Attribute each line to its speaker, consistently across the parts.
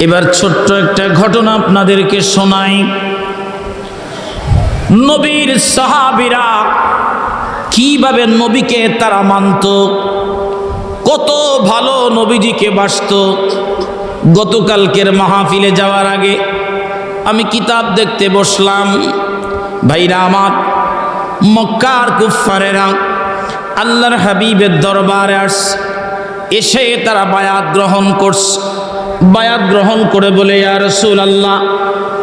Speaker 1: এবার ছোট্ট একটা ঘটনা আপনাদেরকে শোনাই। নবীর সাহাবিরা কীভাবে নবীকে তারা মানত, কত ভালো নবীজিকে বাসত, গতকালকের মাহফিলে যাওয়ার আগে আমি কিতাব দেখতে বসলাম। ভাইরা আমার, মক্কার কুফারেরা আল্লাহর হাবিবের দরবারে আস, এসে তারা বায়াত গ্রহণ করছে। বায়াত গ্রহণ করে বলে, ইয়া রসুল আল্লাহ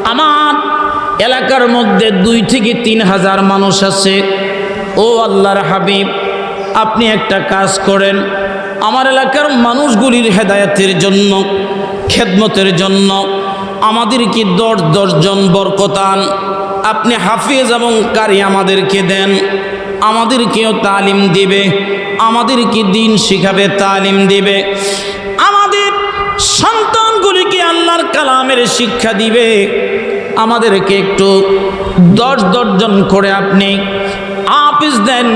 Speaker 1: আমার এলাকার মধ্যে দুই থেকে তিন হাজার মানুষ আছে। ও আল্লাহর হাবিব, আপনি একটা কাজ করেন। আমার এলাকার মানুষগুলির হেদায়তের জন্য, খেদমতের জন্য আমাদেরকে দশ দশজন বরকতান আপনি হাফিজ এবং কারি আমাদেরকে দেন। আমাদেরকেও তালিম দিবে। আমাদেরকে দিন শিখাবে, তালিম দিবে। আমাদের আল্লাহর কালামের শিক্ষা দিবে। আমাদেরকে একটু দশ দশজন করে আপনি আপিস দেন,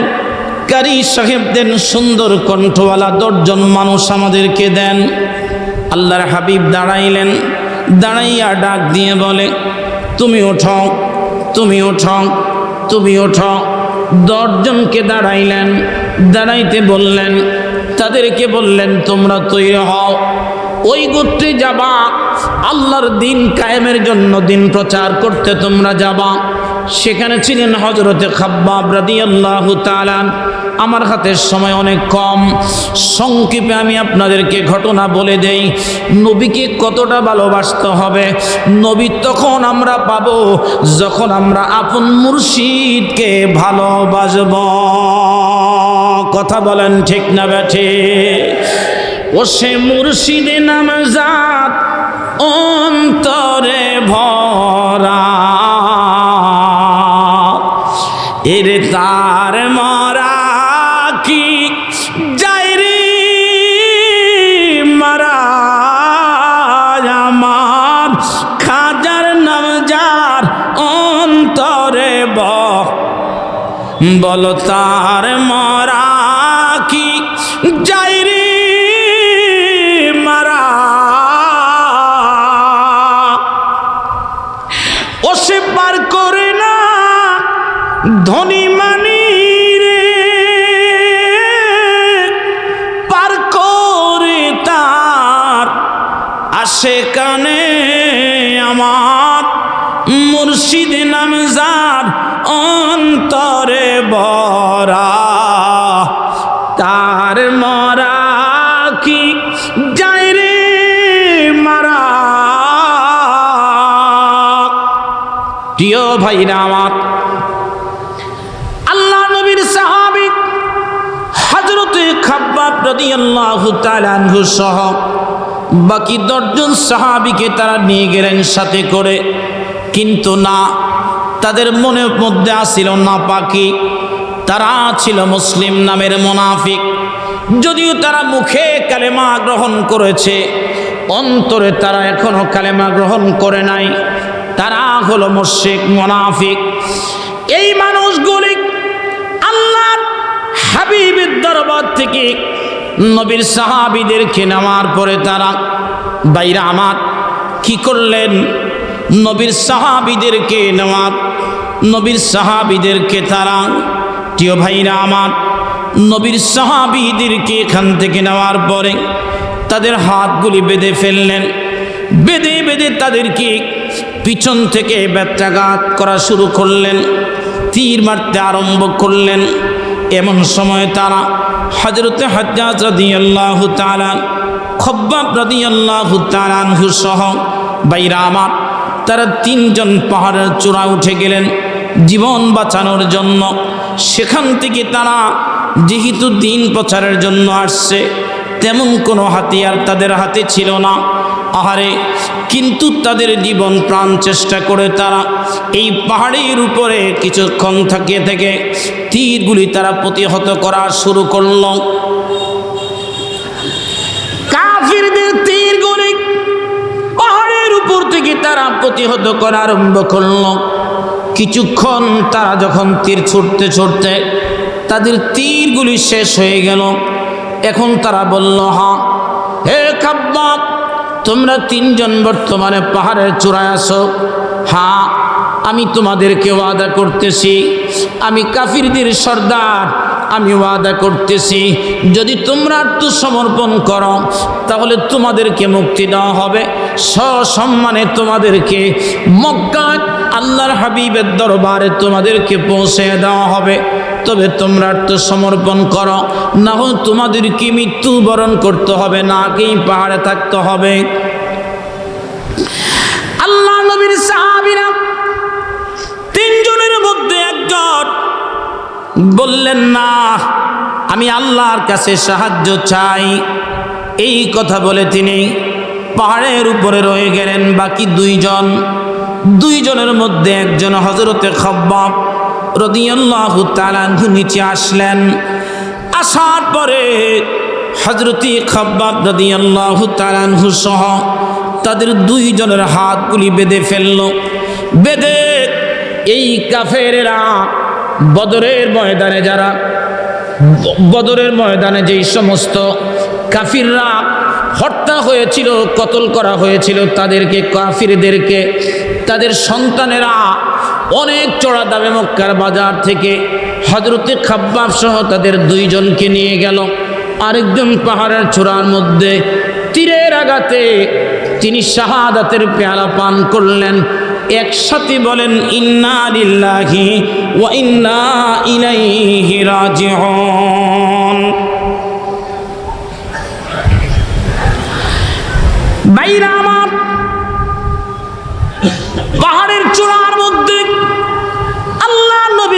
Speaker 1: কারি সাহেব দেন, সুন্দর কণ্ঠওয়ালা দশজন মানুষ আমাদেরকে দেন। আল্লাহর হাবিব দাঁড়াইলেন, দাঁড়াইয়া ডাক দিয়ে বলে, তুমি ওঠো তুমি ওঠো তুমি ওঠো। দশজনকে দাঁড়াইলেন, দাঁড়াইতে বললেন, তাদেরকে বললেন, তোমরা তৈরি হও। ওই গোত্রে যাবা আল্লাহর দিন কায়েমের জন্য দিন প্রচার করতে তোমরা যাবা। সেখানে ছিলেন হজরতে খাব্বাব রাদি আল্লাহ তালান আমার হাতের সময় অনেক কম। সংক্ষেপে আমি আপনাদেরকে ঘটনা বলে দেই। নবীকে কতটা ভালোবাসতে হবে? নবী তখন আমরা পাব যখন আমরা আপন মুর্শিদকে ভালোবাসব। কথা বলেন ঠিক না ব্যাঠে? ও সে মুর্শিদে নাম জাত অন্তরে ভরা। এর তার মরা কি? যাই রে, মারা আমার। খাজার নাম যার অন্তরে বল তার মরা কি? যাই ভাইরা আমার। আল্লাহ নবীর সাহাবি হজরতে সহ বাকি দশজন সাহাবিকে তারা নিয়ে গেলেন সাথে করে। কিন্তু না, তাদের মনের মধ্যে আসিল না পাকি তারা ছিল মুসলিম নামের মোনাফিক। যদিও তারা মুখে কালেমা গ্রহণ করেছে, অন্তরে তারা এখনও কালেমা গ্রহণ করে নাই। তারা হলো মুশরিক, মোনাফিক। এই মানুষগুলি আল্লাহর হাবিবের দরবার থেকে নবীর সাহাবিদেরকে নেওয়ার পরে তারা বাইরা আমার, কি করলেন? নবীর সাহাবিদেরকে নেওয়ার, নবীর সাহাবিদেরকে তারা, প্রিয় ভাইরা আমার, নবীর সাহাবিদেরকে এখান থেকে নেওয়ার পরে তাদের হাতগুলি বেঁধে ফেললেন। বেঁধে বেঁধে তাদেরকে পিছন থেকে ব্যত্যাঘাত করা শুরু করলেন, তীর মারতে আরম্ভ করলেন। এমন সময় তারা হজরতে হজ্জাজ রাদি আল্লাহ তালান খব্বাব রাদি আল্লাহ তালানহু সহ বাইরা তারা তিনজন পাহাড়ের চূড়া উঠে গেলেন জীবন বাঁচানোর জন্য। সেখান থেকে তারা যেহেতু দিন প্রচারের জন্য আসছে, তেমন কোনো হাতিয়ার তাদের হাতে ছিল না। আহারে কিন্তু তাদের জীবন প্রাণ চেষ্টা করে তারা এই পাহাড়ের উপরে কিছুক্ষণ থাকিয়ে থেকে তীরগুলি তারা প্রতিহত করা শুরু করল। কাফিরদের তীরগুলি পাহাড়ের উপর থেকে তারা প্রতিহত করা আরম্ভ করল। কিছুক্ষণ তারা যখন তীর ছুটতে ছুটতে তাদের তীরগুলি শেষ হয়ে গেল। এখন তারা বলল হা হে খাব্বাব তোমরা তিনজন বর্তমানে পাহাড়ের চূড়ায় আসো হ্যাঁ আমি তোমাদেরকে ওয়াদা করতেছি। আমি কাফিরদের সর্দার, আমি ওয়াদা করতেছি। যদি তোমরা আত্মসমর্পণ করো, তাহলে তোমাদেরকে মুক্তি দেওয়া হবে। সসম্মানে তোমাদেরকে মক্কা আল্লাহর হাবিবের দরবারে তোমাদেরকে পৌঁছে দেওয়া হবে। তবে তোমরা আত্মসমর্পণ করো, না হলে তোমাদেরকে মৃত্যুবরণ করতে হবে, না কেই পাহাড়ে থাকতে হবে। আল্লাহ নবীর সাহাবিরা তিনজনের মধ্যে একজন বললেন, না, আমি আল্লাহর কাছে সাহায্য চাই। এই কথা বলে তিনি পাহাড়ের উপরে রয়ে গেলেন। বাকি দুইজন, দুইজনের মধ্যে একজন হজরতে খব্বাব নিচে আসলেন। আসার পরে হজরতি খব্বাব রদিয়াল্লাহু সহ তাদের দুইজনের হাতগুলি বেঁধে ফেলল। বেঁধে এই কাফেরেরা বদরের ময়দানে যারা, বদরের ময়দানে যেই সমস্ত কাফিররা হত্যা হয়েছিল, কতল করা হয়েছিল, তাদেরকে, কাফিরদেরকে, তাদের সন্তানেরা অনেক চড়া দামে মক্কার বাজার থেকে হজরতে খাব্বাব সহ তাদের দুইজনকে নিয়ে গেল। আরেকজন পাহাড়ের চূড়ার মধ্যে তীরের আঘাতে তিনি শাহাদাতের পেয়ালা পান করলেন। একসাথে বলেন, ইন্না লিল্লাহি ওয়া ইন্না ইলাইহি রাজিউন। বাইরা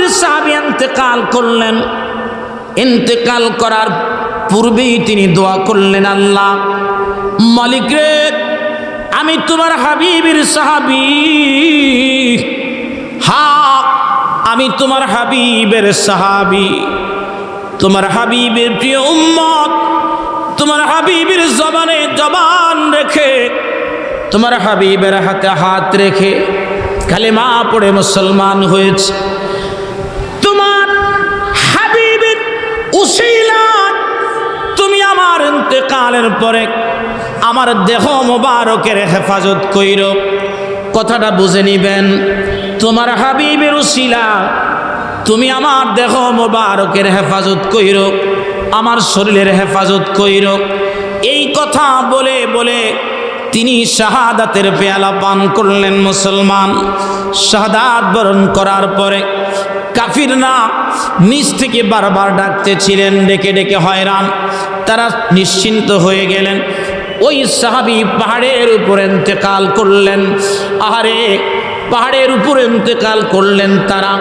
Speaker 1: নবীর সাহাবী ইন্তেকাল করলেন। ইন্তেকাল করার পূর্বেই তিনি দোয়া করলেন, আল্লাহ, মালিক রে, আমি তোমার হাবিবের সাহাবি। হা আমি তোমার হাবিবের সাহাবি। তোমার হাবিবের প্রিয় উম্মত, তোমার হাবিবের জবানে জবান রেখে, তোমার হাবিবের হাতে হাত রেখে কালেমা পড়ে মুসলমান হয়েছে। তুমি আমার ইন্তেকালের পরে আমার দেহ মোবারকের হেফাজত কইর। কথাটা বুঝে নিবেন, তোমার হাবিবের উসিলা তুমি আমার দেহ মোবারকের হেফাজত কইর, আমার শরীরের হেফাজত কইর। এই কথা বলে বলে তিনি শাহাদাতের পেয়ালা পান করলেন মুসলমান। শাহাদাত বরণ করার পরে কাফির না নিচ থেকে বারবার ডাকতেছিলেন, ডেকে ডেকে হয়রান। তারা নিশ্চিন্ত হয়ে গেলেন। ওই সাহাবি পাহাড়ের উপর এতেকাল করলেন। আহারে, পাহাড়ের উপর এতেকাল করলেন তারা।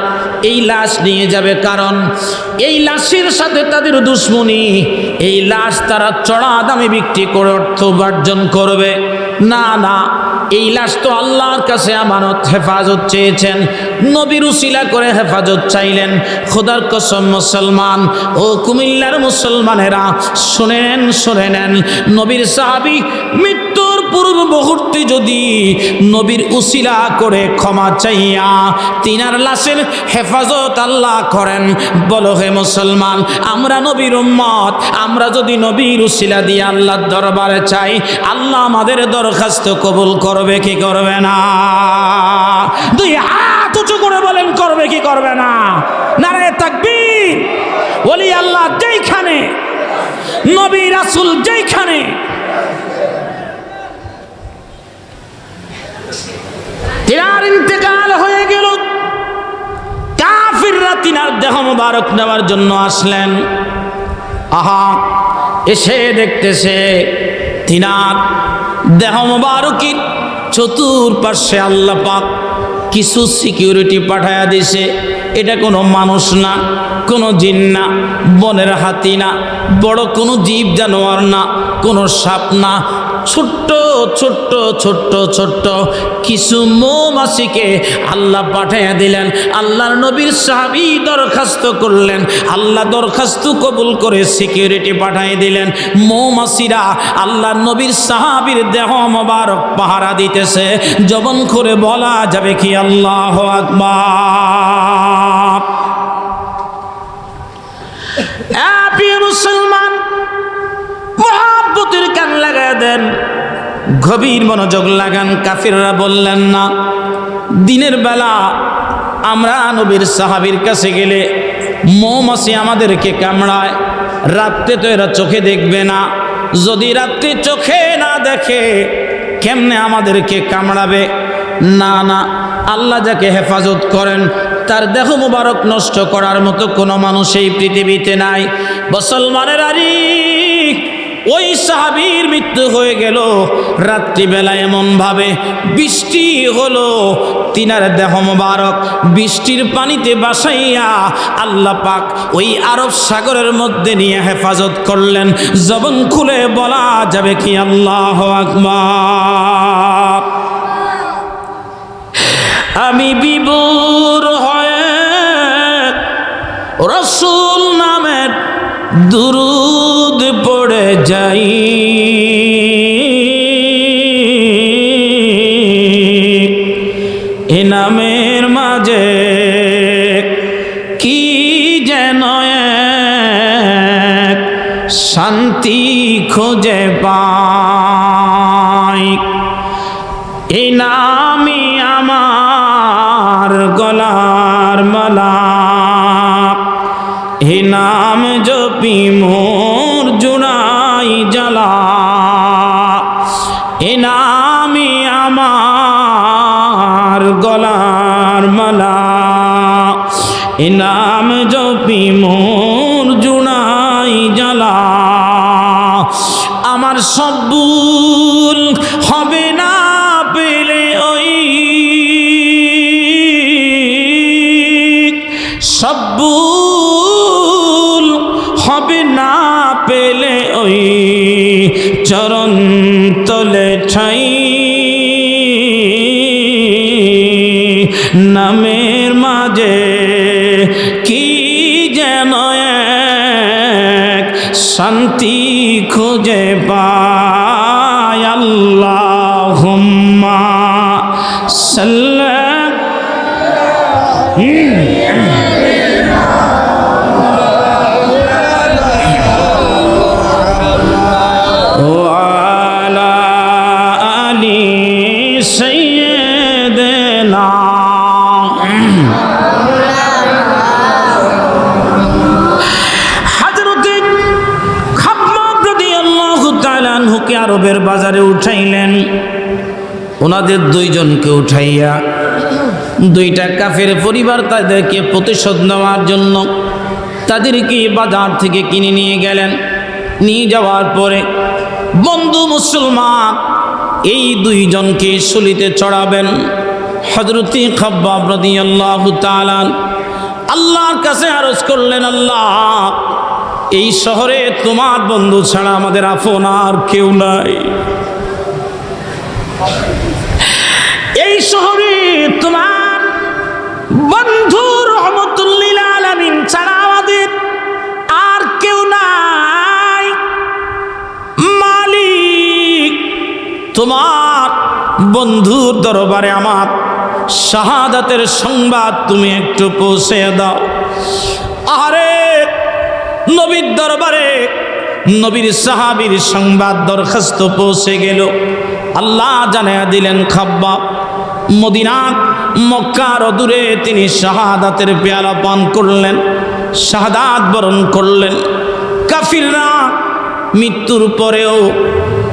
Speaker 1: এই লাশ নিয়ে যাবে কারণ, এই লাশের সাথে তাদের দুশ্মনী, এই লাশ তারা চড়া দামে বিক্রি করে অর্থ উপার্জন করবে। না না, এই লাশ তো আল্লাহর কাছে আমানত, হেফাজত চেয়েছেন। নবীর উসিলা করে হেফাজত চাইলেন। খোদার কসম মুসলমান, ও কুমিল্লার মুসলমানেরা, শোনেন, শুনে নেন, নবীর সাহাবি মৃত্যুর পূর্ব মুহূর্তে যদি নবীর উসিলা করে ক্ষমা চাইয়া তিনার লাশের হেফাজত আল্লাহ করেন, বলো হে মুসলমান, আমরা নবীর উম্মত, আমরা যদি নবীর উসিলা দিয়ে আল্লাহর দরবারে চাই, আল্লাহ আমাদের দরখাস্ত কবুল করবে কি করবে না? দুই হাত উঁচু করে বলেন, করবে কি করবে না? নারে তাকবীর। বলি আল্লাহ যেইখানে, নবী রাসূল যেইখানে তিনার ইন্তেকাল হয়ে গেল। কাফিররা তিনার দেহ মুবারক নেওয়ার জন্য আসলেন। আহা, এসে দেখতেছে তিনার দেহ মুবারকির চতুর্পার্শ্বে আল্লাহ পাক কিছু সিকিউরিটি পাঠায়া দিছে এটা কোনো মানুষ না, কোনো জিন না, বনের হাতি না, বড় কোনো জীব জানোয়ার না, কোনো সাপ না ছোট্ট ছোট্ট ছোট্ট ছোট্ট কিছু মৌমাছিকে আল্লাহ পাঠাইয়া দিলেন। আল্লাহর নবীর সাহাবি দরখাস্ত করলেন। আল্লাহ দরখাস্ত কবুল করে সিকিউরিটি পাঠাই দিলেন। মৌমাছিরা আল্লাহর নবীর সাহাবির দেহ মোবারক পাহারা দিতেছে। জবন করে বলা যাবে কি আল্লাহ আকবার। মুসলমান মহাব্বতের লাগায় দেন, গভীর মনোযোগ লাগান, কাফিররা বললেন, না, দিনের বেলা আমরা নবীর সাহাবির কাছে গেলে মৌমাছি আমাদেরকে কামড়ায়, রাত্রে তো এরা চোখে দেখবে না। যদি রাত্রি চোখে না দেখে, কেমনে আমাদেরকে কামড়াবে? না না, আল্লাহ যাকে হেফাজত করেন, তার দেহ মুবারক নষ্ট করার মতো কোনো মানুষ এই পৃথিবীতে নাই। মুসলমানের আরি ওই সাহাবীর মৃত্যু হয়ে গেল। রাত্রিবেলা এমন ভাবে বৃষ্টি হলো। তিনার দেহ মোবারক বৃষ্টির পানিতে বাসাইয়া আল্লাহ পাক ওই আরব সাগরের মধ্যে নিয়ে হেফাজত করলেন। জবন খুলে বলা যাবে কি আল্লাহ আকবার। আমি বিবুর হয়ে রসুল নামের পড়ে যাই। এ নামের মাঝে কি যেন শান্তি খুঁজে পাই। নামই আমার গলার মালা। এই নাম জপি গলার মালা। ইনাম নাম জপি মোর জুড়াই জ্বালা। আমার সব শান্তি খুঁজে পায় আল্লাহ সাল্লাম আরবের উঠাইলেন। ওনাদের দুইজনকে উঠাইয়া দুইটা কাফের পরিবার তাদেরকে প্রতিশোধ নেওয়ার জন্য তাদেরকে বাজার থেকে কিনে নিয়ে গেলেন। নিয়ে যাওয়ার পরে, বন্ধু মুসলমান, এই দুইজনকে শুলিতে চড়াবেন। হজরতি খাব্বাব রাদিয়াল্লাহু তাআলা আল্লাহর কাছে আরজ করলেন, আল্লাহ, এই শহরে তোমার বন্ধু ছাড়া আমাদের আপন আর কেউ নাই। এই শহরে তোমার বন্ধু রহমতুল্লিল আলমিন ছাড়া আমাদের আর কেউ নাই। মালিক, তোমার বন্ধুর দরবারে আমার শাহাদাতের সংবাদ তুমি একটু পৌঁছে দাও। আরে, নবীর দরবারে নবীর সাহাবীর সংবাদ দরখাস্ত পৌঁছে গেল। আল্লাহ জানায়া দিলেন, খাব্বা মদিনা মক্কার দূরে তিনি শাহাদাতের পেয়ালা পান করলেন, শাহাদাত বরণ করলেন। কাফিররা মৃত্যুর পরেও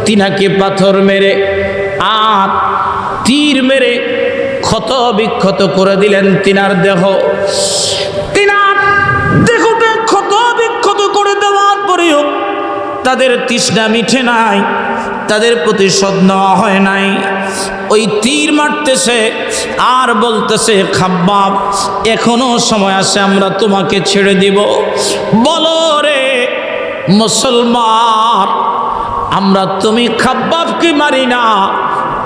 Speaker 1: তিনাকে পাথর মেরে আর তীর মেরে ক্ষত বিক্ষত করে দিলেন তিনার দেহ। তিনার দেহটা ক্ষত বিক্ষত করে দেওয়ার পরেও তাদের তৃষ্ণা মিঠে নাই, তাদের প্রতিশোধ নেওয়া হয় নাই। ওই তীর মারতেছে, আর বলতেছে, খাব্বাব, এখনও সময় আছে, আমরা তোমাকে ছেড়ে দিব। বলো রে মুসলমান, আমরা তুমি খাব্বাবকে মারি না,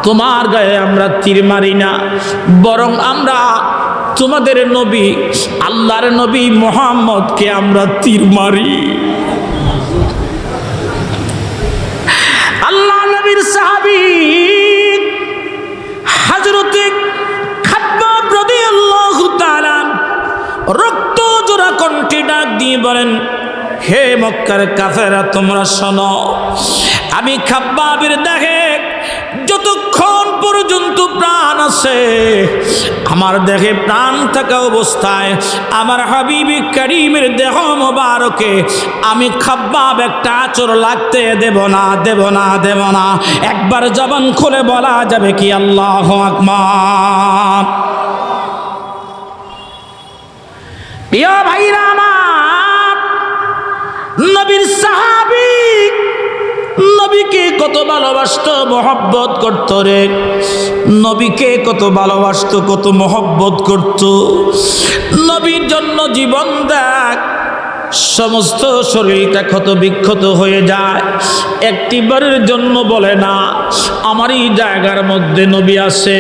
Speaker 1: তোমার গায়ে আমরা তীর মারি না, বরং আমরা তোমাদের নবী, আল্লাহর নবী মোহাম্মদকে আমরা তীর মারি আল্লাহ নবীর সাহাবি হাজরতে রক্ত জোড়া কণ্ঠে ডাক দিয়ে বলেন, হে মক্কার কাফেরা, তোমরা শোনো, আমি খাব্বাবের দেখে যতক্ষণ পর্যন্ত প্রাণ আছে। আমার দেহে প্রাণ থাকা অবস্থায় আমার হাবিবি করিমের দেহ মোবারকে আমি খাব্বাব একটা আচর লাগতে দেব না দেব না দেব না। একবার জবান খুলে বলা যাবে কি আল্লাহ আকবার। প্রিয় ভাইরা আমার, নবীর সাহাবি নবীকে কত ভালোবাসত, মহব্বত করত রে। নবীকে কত ভালোবাসতো, কত মহব্বত করত। নবীর জন্য জীবন দেখ, সমস্ত শরীরটা ক্ষত বিক্ষত হয়ে যায়। একটি বারের জন্য বলে না, আমারই জায়গার মধ্যে নবী আছে।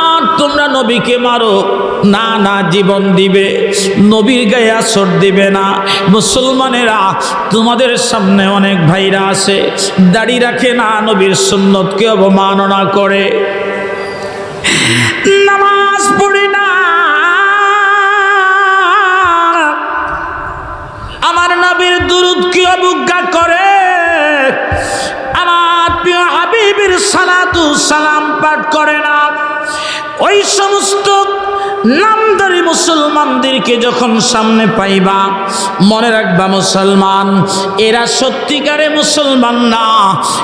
Speaker 1: আর তোমরা নবীকে মারো না না জীবন দিবে, নবীর গায়ে আসর দিবে না। মুসলমানেরা তোমাদের সামনে অনেক ভাইরা আছে, দাড়ি রাখে না, নবীর সুন্নতকে অবমাননা করে। নামাজ পড়ে না। আমার নবীর দুরুদকে অবজ্ঞা করে। আমার প্রিয় হাবিবের সালাতু সালাম পাঠ করে না। ওই সমস্ত নামদারি মুসলমানদেরকে যখন সামনে পাইবা, মনে রাখবা মুসলমান, এরা সত্যিকারে মুসলমান না,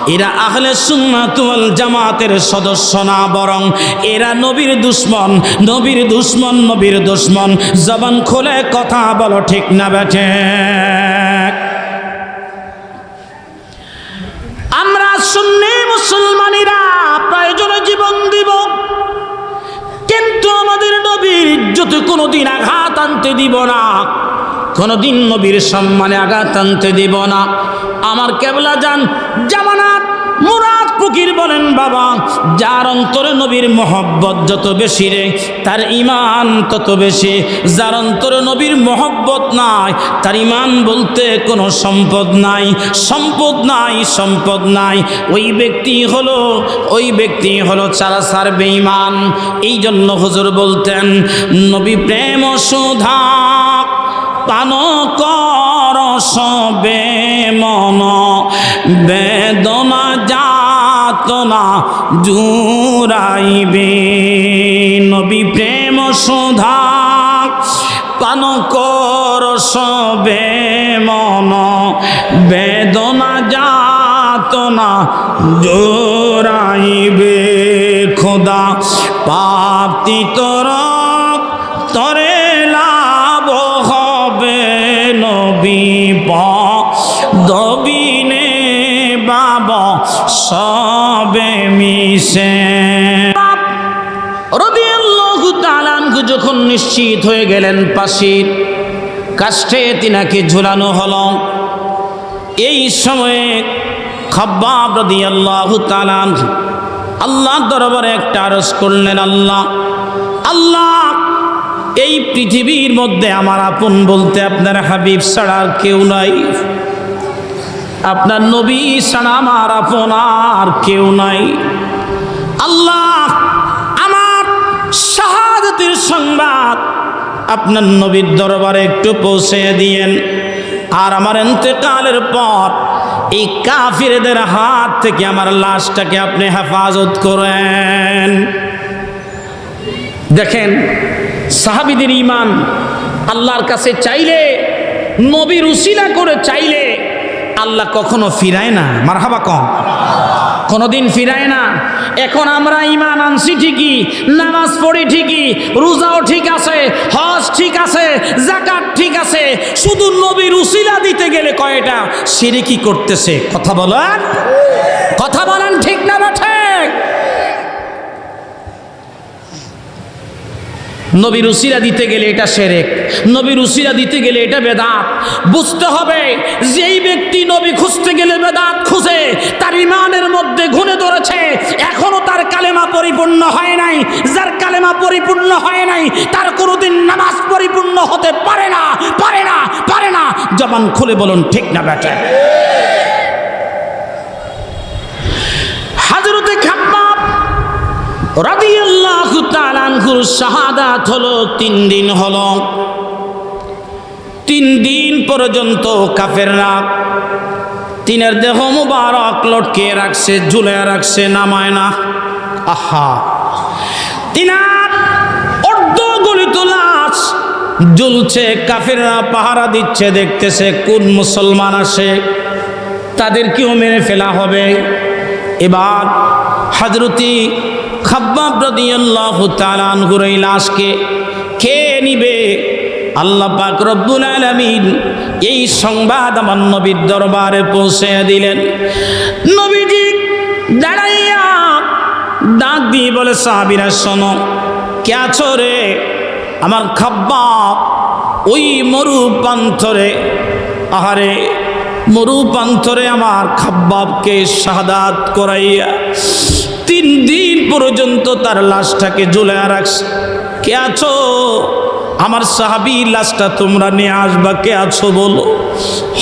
Speaker 1: এরা আহলে সুন্নাতুল জামাতের সদস্য না, বরং এরা নবীর দুশ্মন নবীর দুশ্মন নবীর দুশ্মন। জবান খুলে কথা বলো, ঠিক না বেঠে? ইজ্জতে কোনোদিন আঘাত আনতে দিব না, কোনোদিন নবীর সম্মানে আঘাত আনতে দিব না। আমার কেবলা যান, জামানাত মুরাদ ফকির বলেন, বাবা, যার অন্তরে নবীর মহব্বত যত বেশি রে, তার ইমান তত বেশি। যার অন্তরে নবীর মহব্বত নাই, তার ইমান বলতে কোনো সম্পদ নাই। সম্পদ নাই সম্পদ নাই। ওই ব্যক্তি হলো, ওই ব্যক্তি হলো চারা সার বেঈমান। এই জন্য হুজুর বলতেন, নবী প্রেম সুধা পান কর সবে মন, বেদনা যাতনা জুড়াইবে। নবী প্রেম সুধা পান কর সবে মন, বেদনা যাতনা জোরাইবে খোদা পাপতি তোর তরে সবে মিশে। যখন নিশ্চিত হয়ে গেলেন পাশির কাষ্ঠে তিনাকে ঝুলানো হলো। এই সময়ে রাদিয়াল্লাহু তাআলা আনহু আল্লাহ দরবারে একটা আরজ করলেন, আল্লাহ আল্লাহ, এই পৃথিবীর মধ্যে আমার আপন বলতে আপনার হাবিব ছাড়া কেউ নাই। আপনার নবী ছাড়া আমার আপন আর কেউ নাই। আল্লাহ আমার শাহাদতের সংবাদ আপনার নবীর দরবারে একটু পৌঁছে দিয়েন। আর আমার এতেকালের পর এই কাফিরদের হাত থেকে আমার লাশটাকে আপনি হেফাজত করেন। দেখেন, সাহাবিদের ইমান আল্লাহর কাছে চাইলে, নবীর উসিলা করে চাইলে আল্লাহ কখনো ফিরায় না। মারহাবা কম। কোনোদিন ফিরায় না। এখন আমরা ইমান আনছি ঠিকই, নামাজ পড়ি ঠিকই, রোজাও ঠিক আছে, হজ ঠিক আছে জাকাত ঠিক আছে, শুধু নবীর উসিলা দিতে গেলে কয়টা? সিরিকি করতেছে। কথা বলেন? কথা বলেন ঠিক না বা ঠিক নবীর উসিরা দিতে গেলে এটা সেরেক। নবীর উসিরা দিতে গেলে এটা বেদাত। বুঝতে হবে, যেই ব্যক্তি নবী খুঁজতে গেলে বেদাত খুঁজে, তার ইমানের মধ্যে ঘুরে ধরেছে। এখনও তার কালেমা পরিপূর্ণ হয় নাই। যার কালেমা পরিপূর্ণ হয় নাই, তার কোনোদিন নামাজ পরিপূর্ণ হতে পারে না পারে না পারে না। জবান খুলে বলুন, ঠিক না বেটে হাজরতে খাব্বাব রাদিয়াল্লাহু তাআলা আনহুর শাহাদাত হলো তিন দিন হলো। তিন দিন পর্যন্ত কাফেররা তিনের দেহ মুবারক লটকে রাখছে ঝুলে রাখছে, নামায় না। আহা! তিনার অর্ধ গলিত লাশ ঝুলছে কাফেররা পাহারা দিচ্ছে, দেখতেছে কোন মুসলমান আসে, তাদেরকেও মেরে ফেলা হবে। এবার হজরতি খাব্বাব রাদিয়াল্লাহু তাআলা লাশকে খেয়ে নিবে? আল্লাহ পাক রব্বুল আলামিন এই সংবাদ আমার নবীর দরবারে পৌঁছে দিলেন। নবীজি দাঁড়াইয়া ডাক দিয়ে বলে, সাহাবীরা, শোনো, কে রে? আমার খাব্বাব ওই মরু পান্থরে আহারে মরু পান্থরে আমার খাব্বাবকে শাহাদাত করাইয়া তিন দিন পর্যন্ত তার লাশটাকে ঝুলে রাখছে। কে আছো? আমার সাহাবি লাশটা তোমরা নিয়ে আসবা, কে আছো বলো?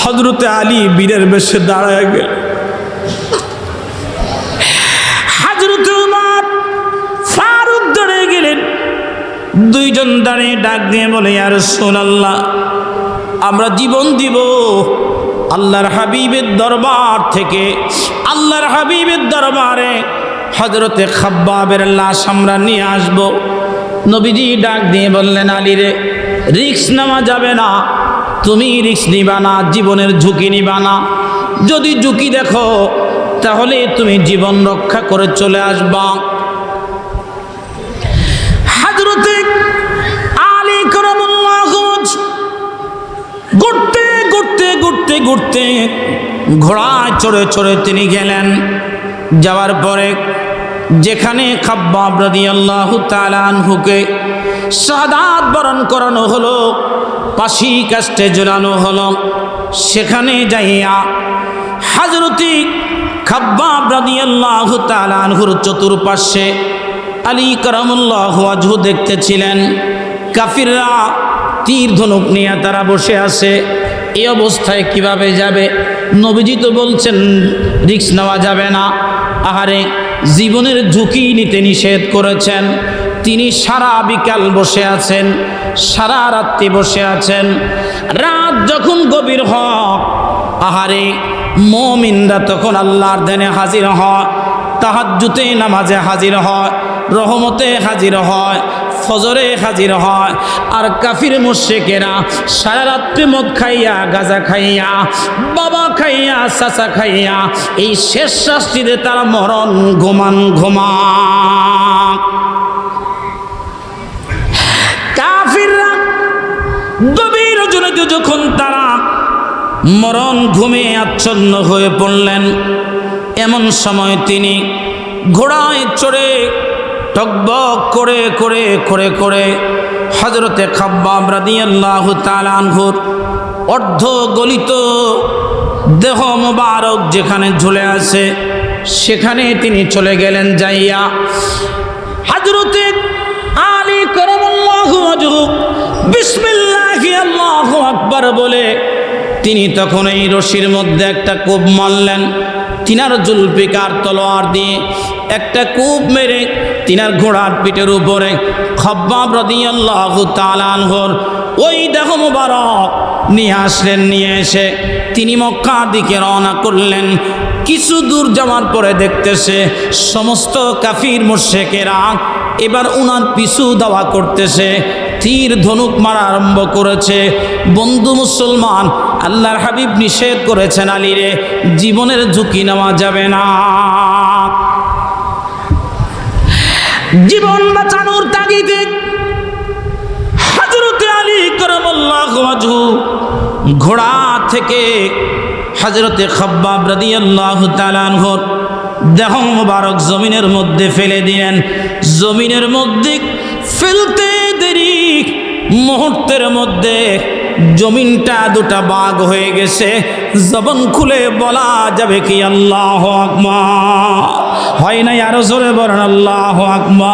Speaker 1: হজরতে আলী বীরের বেশে দাঁড়ায় গেল। দাঁড়িয়ে গেলেন। দুইজন দাঁড়িয়ে ডাক দিয়ে বলে আর সোনাল্লাহ আমরা জীবন দিব আল্লাহর হাবিবের দরবার থেকে। আল্লাহর হাবিবের দরবারে হজরতে খাব্বাবের লাশ আমরা নিয়ে আসব। নবীজি ডাক দিয়ে বললেন, আলী রে, রিক্স নেওয়া যাবে না। তুমি রিক্স নিবা না, জীবনের ঝুঁকি নিবা না। যদি ঝুঁকি দেখো, তাহলে তুমি জীবন রক্ষা করে চলে আসবা। ঘোড়ায় চড়ে চড়ে তিনি গেলেন। যাওয়ার পরে যেখানে খাব্বাব রাদিয়াল্লাহু তাআলা আনহুকে শাহাদাত বরণ করানো হলো, পাশি কাস্টে ঝোলানো হলো। সেখানে যাইয়া হাজরতি খাব্বাব রাদিয়াল্লাহু তাআলা আনহুর চতুর্পাশে আলী কারামুল্লাহ আজহু দেখতেছিলেন। কাফিররা তীর ধনুক নিয়ে তারা বসে আছে। এই অবস্থায় কীভাবে যাবে? নবীজি তো বলছেন, রিক্স নেওয়া যাবে না। আহারে, জীবনের ঝুঁকি নিতে নিষেধ করেছেন। তিনি সারা বিকাল বসে আছেন, সারা রাত্রি বসে আছেন। রাত যখন গভীর হক আহারে, মমিনরা তখন আল্লাহর ধ্যানে হাজির হয় তাহাজ্জুতে নামাজে হাজির হয়, রহমতে হাজির হয় ফজরে হাজির হয়। আর কাফির মুশেকেরা সারা রাত্রে মদ খাইয়া, গাজা খাইয়া, বাবা খাইয়া, চাচা খাইয়া এই শেষ শাস্তিতে তারা মরণ ঘুমান ঘুমা গভীর যখন তারা মরণ ঘুমে আচ্ছন্ন হয়ে পড়লেন, এমন সময় তিনি ঘোড়ায় চড়ে টকবক করে করে করে করে হজরতে খাব্বাব রাদিয়াল্লাহ তালানহুর অর্ধ গলিত দেহ মোবারক যেখানে ঝুলে আছে, সেখানে তিনি চলে গেলেন যাইয়া হজরতে আলী করমুল্লাহু ওয়াজহু বিসমিল্লাহি আল্লাহু আকবার বলে তিনি তখন এই রশির মধ্যে একটা কূপ মারলেন। তিনার জুলপিকার তলোয়ার দিয়ে একটা কূপ মেরে তিনার ঘোড়ার পিঠের উপরে খব্বাব রাদিয়াল্লাহু তাআলা আনহুর ওই দেহ মুবারক নিয়ে আসলেন, নিয়ে এসে তিনি মক্কার দিকে রওনা করলেন। কিছু দূর যাওয়ার পরে দেখতেছে সমস্ত কাফির মুশেকেরা এবার উনার পিছু দাওয়া করতেছে, তীর ধনুক মারা আরম্ভ করেছে। বন্ধু মুসলমান, আল্লাহর হাবিব নিষেধ করেছেন আলীরে, জীবনের ঝুঁকি নেওয়া যাবে না। জীবন বাঁচানোর তাগিদে হজরতে আলী করমল্লাহ ঘোড়া থেকে হজরতে খব্বাব রাদিয়াল্লাহু তাআলার দেহ মুবারক জমিনের মধ্যে ফেলে দিলেন। জমিনের মধ্যে ফেলতে দেরি মুহূর্তের মধ্যে জমিনটা দুটা বাঘ হয়ে গেছে। জবন খুলে বলা যাবে কি আল্লাহ আকমা হয় নাই আরও জোরে বলেন আল্লাহ আকমা